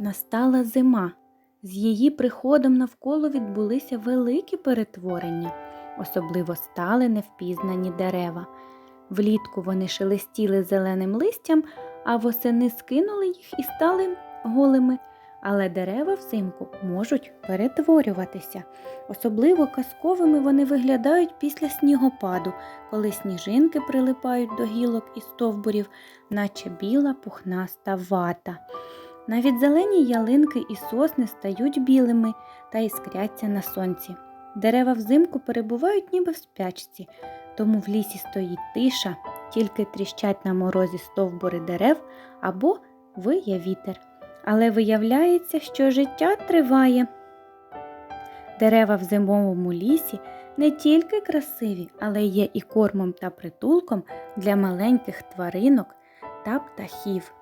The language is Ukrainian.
Настала зима. З її приходом навколо відбулися великі перетворення, особливо стали невпізнані дерева. Влітку вони шелестіли зеленим листям, а восени скинули їх і стали голими. Але дерева взимку можуть перетворюватися. Особливо казковими вони виглядають після снігопаду, коли сніжинки прилипають до гілок і стовбурів, наче біла пухнаста вата. Навіть зелені ялинки і сосни стають білими та іскряться на сонці. Дерева взимку перебувають ніби в спячці, тому в лісі стоїть тиша, тільки тріщать на морозі стовбури дерев або виє вітер. Але виявляється, що життя триває. Дерева в зимовому лісі не тільки красиві, але є і кормом та притулком для маленьких тваринок та птахів.